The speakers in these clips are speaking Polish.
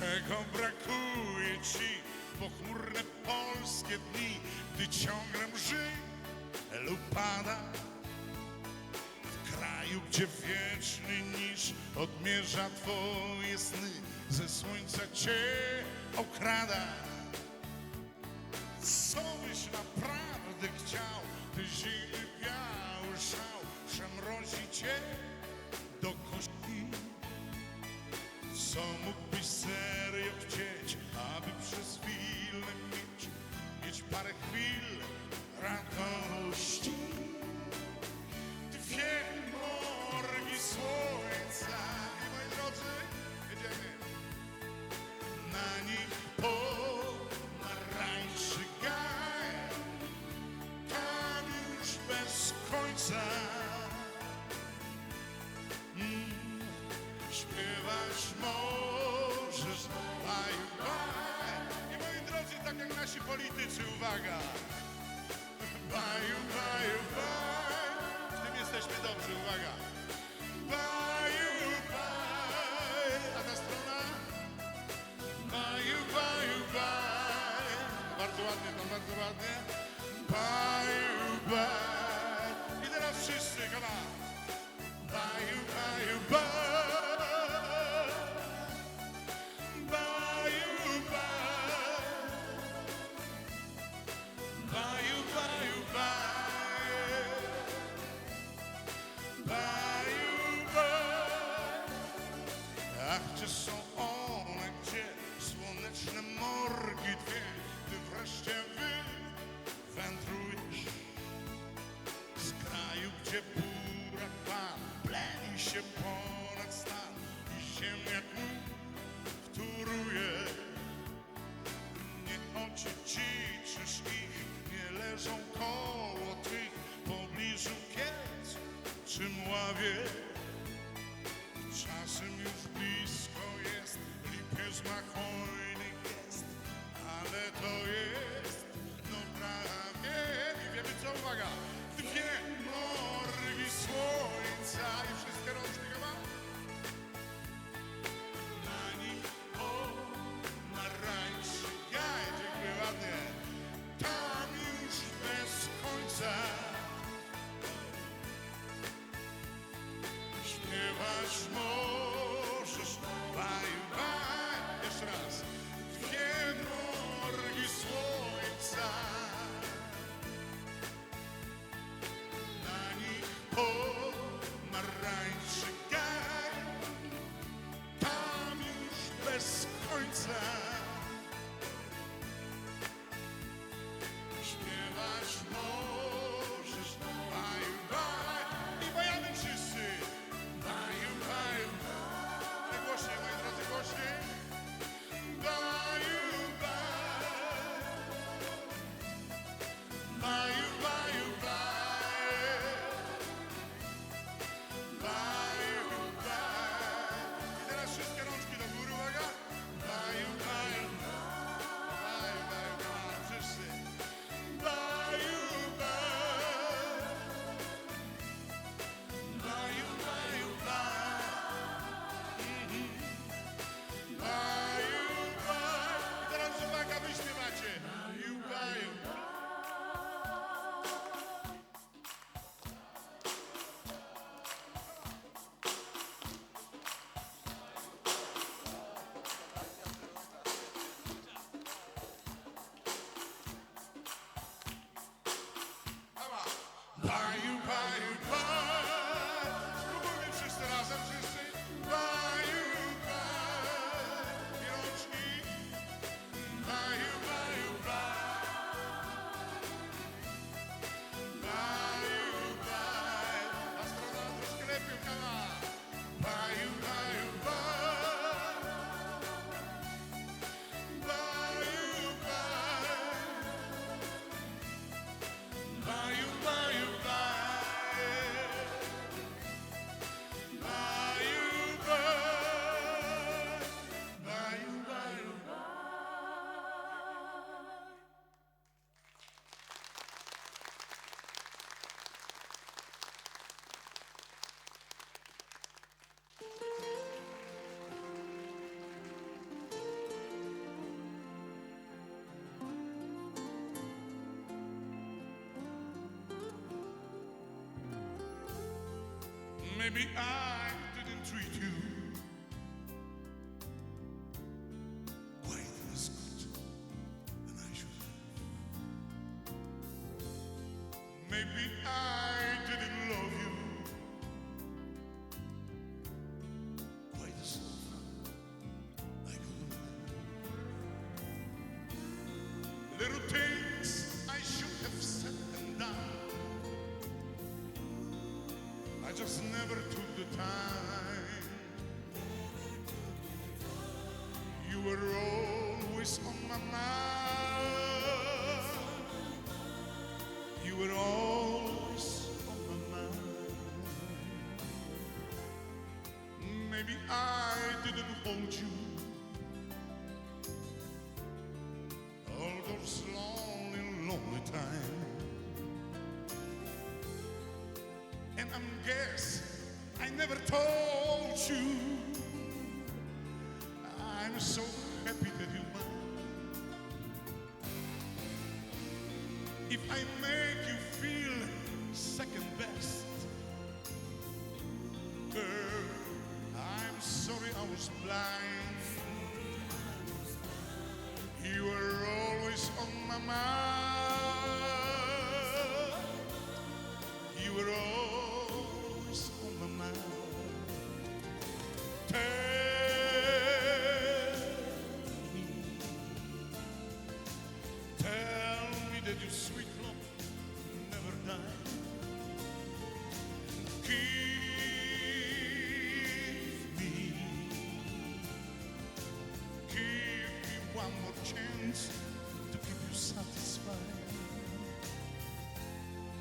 Czego brakuje ci pochmurne polskie dni, gdy ciągle mrzy lub pada? W kraju, gdzie wieczny niż odmierza twoje sny, ze słońca cię okrada. Co byś naprawdę chciał, ty zimny biały szał, przemrozi cię do kości? Co mógłbyś serio chcieć, aby przez chwilę mieć, mieć parę chwil radości? Dwie morgi słońca, uwaga. Baju, baju, baj. W tym jesteśmy dobrzy, uwaga. Baju, baj. A ta strona? Baju, baju, baj. Bardzo ładnie, to bardzo ładnie. Baju, baj. I teraz wszyscy, come prawie Maybe I didn't treat you quite as good than I should have. Maybe I You were always on my mind. You were always on my mind. Maybe I didn't hold you all those lonely, lonely times. And I guess I never told you I'm so happy that you're mine. If I make you feel second best, to keep you satisfied.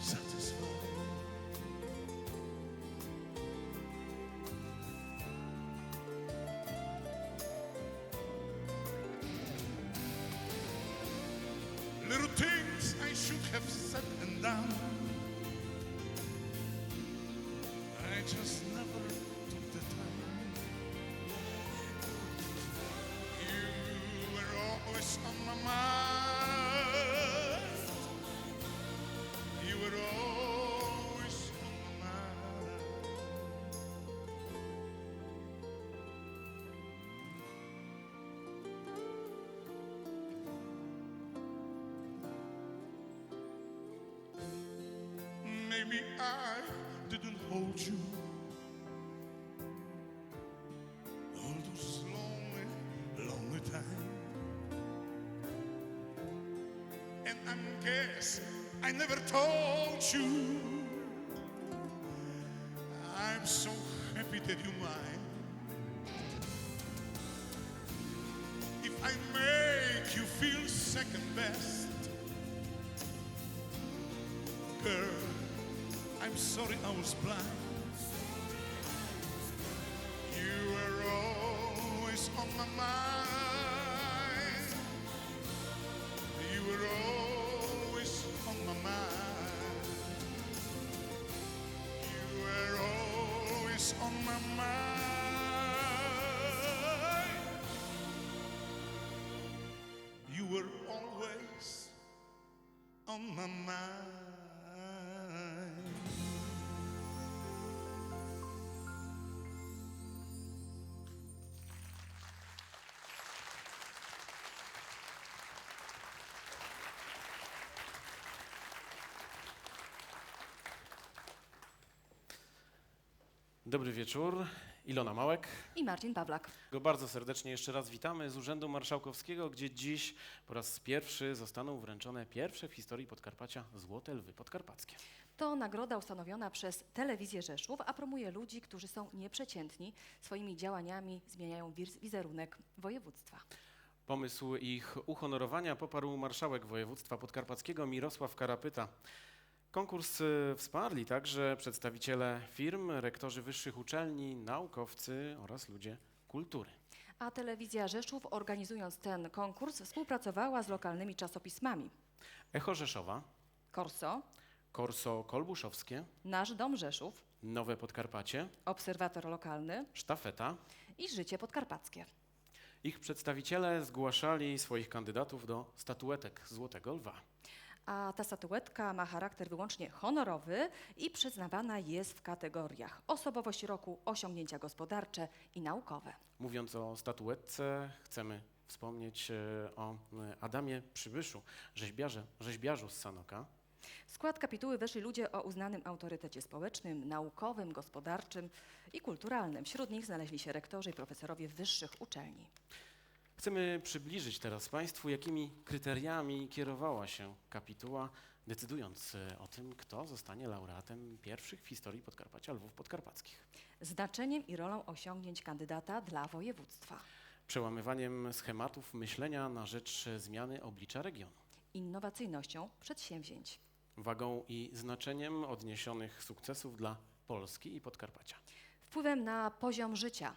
Satisfied. Little things I should have said and done. I just Maybe I didn't hold you all those lonely, lonely times. And I guess I never told you I'm so happy that you're mine. If I make you feel second best, sorry I was blind. You were always on my mind. You were always on my mind. You were always on my mind. You were always on my mind. Dobry wieczór. Ilona Małek. i Marcin Pawlak. Go bardzo serdecznie jeszcze raz witamy z Urzędu Marszałkowskiego, gdzie dziś po raz pierwszy zostaną wręczone pierwsze w historii Podkarpacia Złote Lwy Podkarpackie. To nagroda ustanowiona przez Telewizję Rzeszów, a promuje ludzi, którzy są nieprzeciętni. Swoimi działaniami zmieniają wiz- wizerunek województwa. Pomysł ich uhonorowania poparł marszałek województwa podkarpackiego Mirosław Karapyta. Konkurs y, wsparli także przedstawiciele firm, rektorzy wyższych uczelni, naukowcy oraz ludzie kultury. A Telewizja Rzeszów, organizując ten konkurs, współpracowała z lokalnymi czasopismami. Echo Rzeszowa, Korso, Korso Kolbuszowskie, Nasz Dom Rzeszów, Nowe Podkarpacie, Obserwator Lokalny Sztafeta. i Życie Podkarpackie. Ich przedstawiciele zgłaszali swoich kandydatów do statuetek Złotego Lwa. A ta statuetka ma charakter wyłącznie honorowy i przyznawana jest w kategoriach osobowość roku, osiągnięcia gospodarcze i naukowe. Mówiąc o statuetce, chcemy wspomnieć e, o e, Adamie Przybyszu, rzeźbiarze, rzeźbiarzu z Sanoka. W skład kapituły weszli ludzie o uznanym autorytecie społecznym, naukowym, gospodarczym i kulturalnym. Wśród nich znaleźli się rektorzy i profesorowie wyższych uczelni. Chcemy przybliżyć teraz Państwu, jakimi kryteriami kierowała się kapituła, decydując e, o tym, kto zostanie laureatem pierwszych w historii Podkarpacia Lwów Podkarpackich. Znaczeniem i rolą osiągnięć kandydata dla województwa. Przełamywaniem schematów myślenia na rzecz zmiany oblicza regionu. Innowacyjnością przedsięwzięć. Wagą i znaczeniem odniesionych sukcesów dla Polski i Podkarpacia. Wpływem na poziom życia.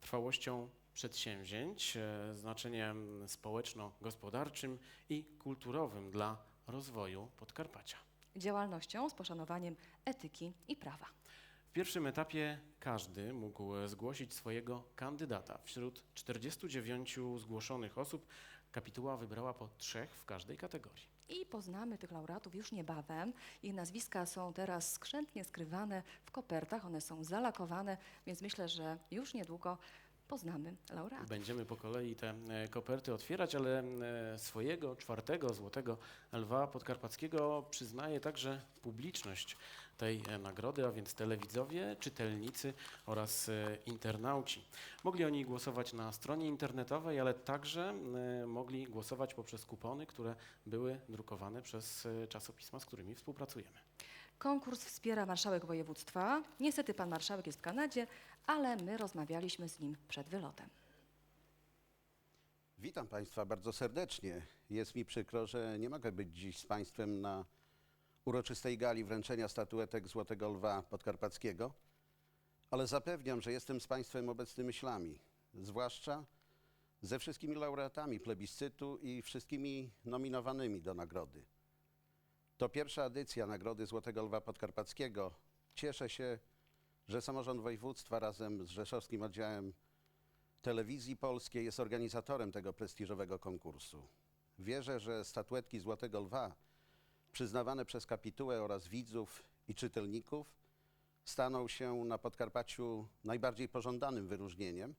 Trwałością przedsięwzięć, e, znaczeniem społeczno-gospodarczym i kulturowym dla rozwoju Podkarpacia. Działalnością z poszanowaniem etyki i prawa. W pierwszym etapie każdy mógł e, zgłosić swojego kandydata. Wśród 49 zgłoszonych osób kapituła wybrała po trzech w każdej kategorii. I poznamy tych laureatów już niebawem. Ich nazwiska są teraz skrzętnie skrywane w kopertach, one są zalakowane, więc myślę, że już niedługo poznamy laureatów. Będziemy po kolei te e, koperty otwierać, ale e, swojego czwartego złotego lwa podkarpackiego przyznaje także publiczność tej e, nagrody, a więc telewidzowie, czytelnicy oraz internauci. Mogli oni głosować na stronie internetowej, ale także mogli głosować poprzez kupony, które były drukowane przez czasopisma, z którymi współpracujemy. Konkurs wspiera marszałek województwa. Niestety pan marszałek jest w Kanadzie, ale my rozmawialiśmy z nim przed wylotem. Witam Państwa bardzo serdecznie. Jest mi przykro, że nie mogę być dziś z Państwem na uroczystej gali wręczenia statuetek Złotego Lwa Podkarpackiego, ale zapewniam, że jestem z Państwem obecny myślami, zwłaszcza ze wszystkimi laureatami plebiscytu i wszystkimi nominowanymi do nagrody. To pierwsza edycja Nagrody Złotego Lwa Podkarpackiego. Cieszę się, że samorząd województwa razem z Rzeszowskim Oddziałem Telewizji Polskiej jest organizatorem tego prestiżowego konkursu. Wierzę, że statuetki Złotego Lwa przyznawane przez kapitułę oraz widzów i czytelników staną się na Podkarpaciu najbardziej pożądanym wyróżnieniem,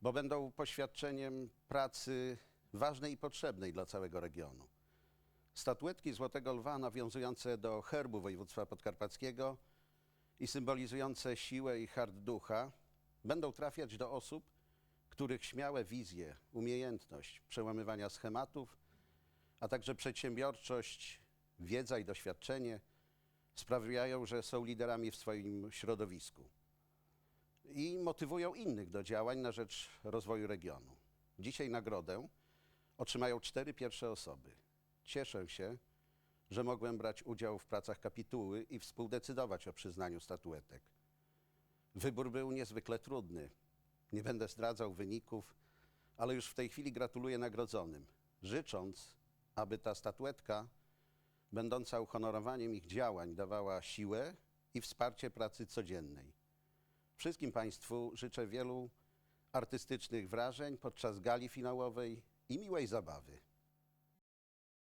bo będą poświadczeniem pracy ważnej i potrzebnej dla całego regionu. Statuetki Złotego Lwa nawiązujące do herbu województwa podkarpackiego i symbolizujące siłę i hart ducha będą trafiać do osób, których śmiałe wizje, umiejętność przełamywania schematów, a także przedsiębiorczość, wiedza i doświadczenie sprawiają, że są liderami w swoim środowisku i motywują innych do działań na rzecz rozwoju regionu. Dzisiaj nagrodę otrzymają cztery pierwsze osoby. Cieszę się, że mogłem brać udział w pracach kapituły i współdecydować o przyznaniu statuetek. Wybór był niezwykle trudny. Nie będę zdradzał wyników, ale już w tej chwili gratuluję nagrodzonym, życząc, aby ta statuetka, będąca uhonorowaniem ich działań, dawała siłę i wsparcie pracy codziennej. Wszystkim Państwu życzę wielu artystycznych wrażeń podczas gali finałowej i miłej zabawy.